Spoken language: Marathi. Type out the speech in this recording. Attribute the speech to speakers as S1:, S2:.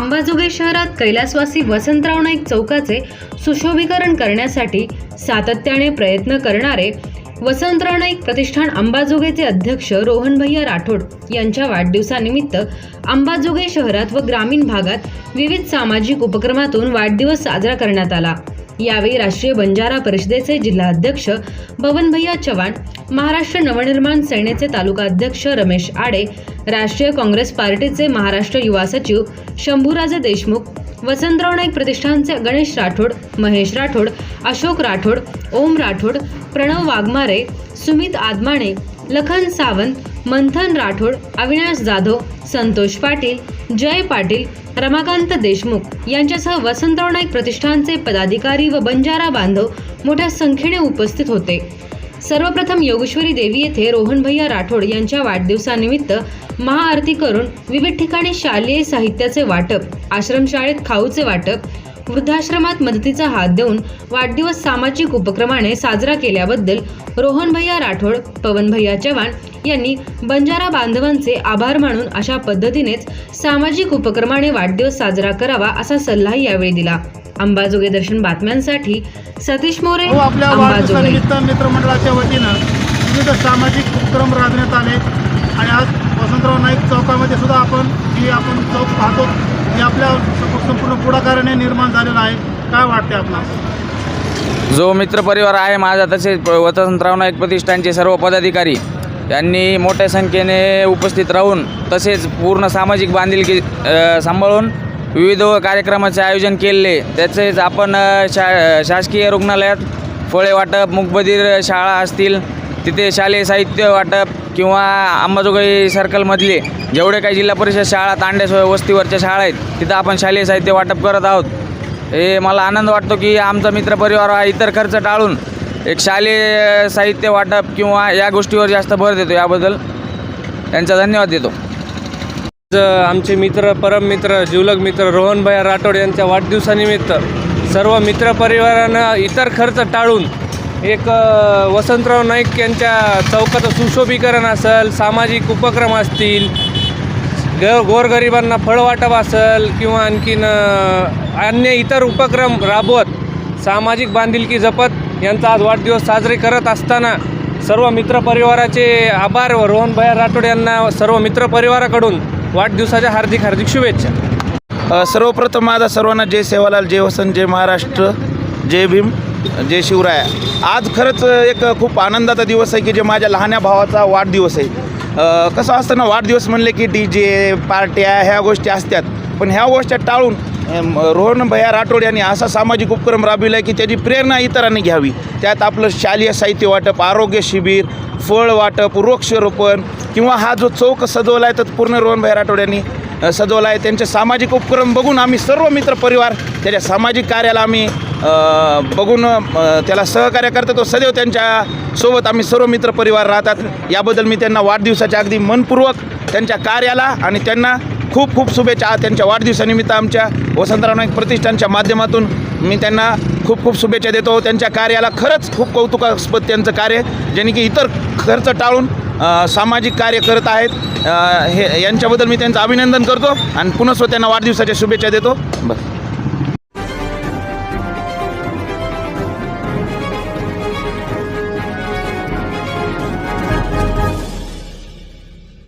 S1: अंबाजोगाई शहरात कैलासवासी वसंतराव नाईक चौकाचे सुशोभीकरण करण्यासाठी सातत्याने प्रयत्न करणारे वसंतराव नाईक प्रतिष्ठान अंबाजोगाईचे अध्यक्ष रोहनभैया राठोड यांच्या वाढदिवसानिमित्त अंबाजोगाई शहरात व ग्रामीण भागात विविध सामाजिक उपक्रमातून वाढदिवस साजरा करण्यात आला. यावेळी राष्ट्रीय बंजारा परिषदेचे जिल्हाध्यक्ष भवनभैया भैया चव्हाण महाराष्ट्र नवनिर्माण सेनेचे तालुका अध्यक्ष रमेश आडे राष्ट्रीय काँग्रेस पार्टीचे महाराष्ट्र युवा सचिव शंभूराजे देशमुख वसंतराव नाईक प्रतिष्ठानचे गणेश राठोड महेश राठोड अशोक राठोड ओम राठोड प्रणव वाघमारे सुमित आदमाणे लखन सावंत मंथन राठोड अविनाश जाधव संतोष पाटील जय पाटील रमाकांत देशमुख यांच्यासह वसंतराव नाईक प्रतिष्ठानचे पदाधिकारी व बंजारा बांधव मोठ्या संख्येने उपस्थित होते. सर्वप्रथम योगेश्वरी देवी येथे रोहन भैया राठोड यांच्या वाढदिवसानिमित्त महाआरती करून विविध ठिकाणी शालेय साहित्याचे वाटप आश्रमशाळेत खाऊचे वाटप वृद्धाश्रमात मदतीचा हात देऊन वाढदिवस सामाजिक उपक्रमाने साजरा केल्याबद्दल रोहन भैया राठोड पवन भैया चव्हाण यांनी बंजारा बांधवांचे आभार मानून अशा पद्धतीनेच सामाजिक उपक्रमाने वाढदिवस साजरा करावा असा सल्लाही यावेळी दिला. अंबाजोगे दर्शन बातम्यांसाठी सतीश मोरे
S2: हो मित्रमंडळाच्या वतीनं विविध सामाजिक उपक्रम राबण्यात आले आणि आज यशवंतराव नाईक चौकामध्ये सुद्धा आपण जी आपण चौक पाहतो हे आपल्या संपूर्ण पुढाकाराने निर्माण झालेला आहे. काय वाटते आपला
S3: जो मित्रपरिवार आहे माझा तसेच वसंतराव नाईक प्रतिष्ठानचे सर्व पदाधिकारी यांनी मोठ्या संख्येने उपस्थित राहून तसेच पूर्ण सामाजिक बांधिलकी सांभाळून विविध कार्यक्रमाचे आयोजन केले. त्याचेच आपण शा शासकीय रुग्णालयात फळे वाटप मुकबधीर शाळा असतील तिथे शालेय साहित्य वाटप किंवा अंबाजोगाई सर्कलमधले जेवढे काही जिल्हा परिषद शाळा तांड्या वस्तीवरच्या शाळा आहेत तिथं आपण शालेय साहित्य वाटप करत आहोत. हे मला आनंद वाटतो की आमचा मित्रपरिवार हा इतर खर्च टाळून एक शालेय साहित्य वाटप किंवा या गोष्टीवर जास्त भर देतो. याबद्दल त्यांचा धन्यवाद देतो.
S4: आमचे मित्र परम मित्र जिवलग मित्र रोहनभाई राठोड यांच्या वाढदिवसानिमित्त सर्व मित्रपरिवारानं इतर खर्च टाळून एक वसंतराव नाईक यांच्या चौकाचं सुशोभीकरण असेल सामाजिक उपक्रम असतील ग गोरगरिबांना फळवाटप असेल किंवा आणखीन अन्य इतर उपक्रम राबवत सामाजिक बांधिलकी जपत यांचा आज वाढदिवस साजरे करत असताना सर्व मित्रपरिवाराचे आभार व भया राठोड यांना सर्व मित्रपरिवाराकडून वाढदिवसाच्या हार्दिक हार्दिक शुभेच्छा.
S5: सर्वप्रथम माझा सर्वांना जय सेवालाल जय वसंत जय महाराष्ट्र. जय भीम जय शिवराय. आज खरंच एक खूप आनंदाचा दिवस आहे की जे माझ्या लहान्या भावाचा वाढदिवस आहे. कसं असतं ना वाढदिवस म्हणले की डी जे पार्ट्या ह्या गोष्टी असतात. पण ह्या गोष्टी टाळून रोहन भैया राठोड यांनी असा सामाजिक उपक्रम राबविला आहे की त्याची प्रेरणा इतरांनी घ्यावी. त्यात आपलं शालेय साहित्य वाटप आरोग्य शिबिर फळ वाटप वृक्षरोपण किंवा हा जो चौक सजवला आहे तर पूर्ण रोहन भैया राठोड यांनी सजवला आहे. त्यांचे सामाजिक उपक्रम बघून आम्ही सर्व मित्र परिवार त्याच्या सामाजिक कार्याला आम्ही बघून त्याला सहकार्य करतो. तो सदैव त्यांच्यासोबत आम्ही सर्व मित्र परिवार राहतात. याबद्दल मी त्यांना वाढदिवसाच्या अगदी मनपूर्वक त्यांच्या कार्याला आणि त्यांना खूप खूप शुभेच्छा. त्यांच्या वाढदिवसानिमित्त आमच्या वसंतराव नाईक प्रतिष्ठानच्या माध्यमातून मी त्यांना खूप खूप शुभेच्छा देतो. त्यांच्या कार्याला खरंच खूप कौतुकास्पद त्यांचं कार्य ज्यांनी की इतर खर्च टाळून सामाजिक कार्य करत आहेत. हे यांच्याबद्दल मी त्यांचं अभिनंदन करतो आणि पुनः त्यांना वाढदिवसाच्या शुभेच्छा देतो. बस.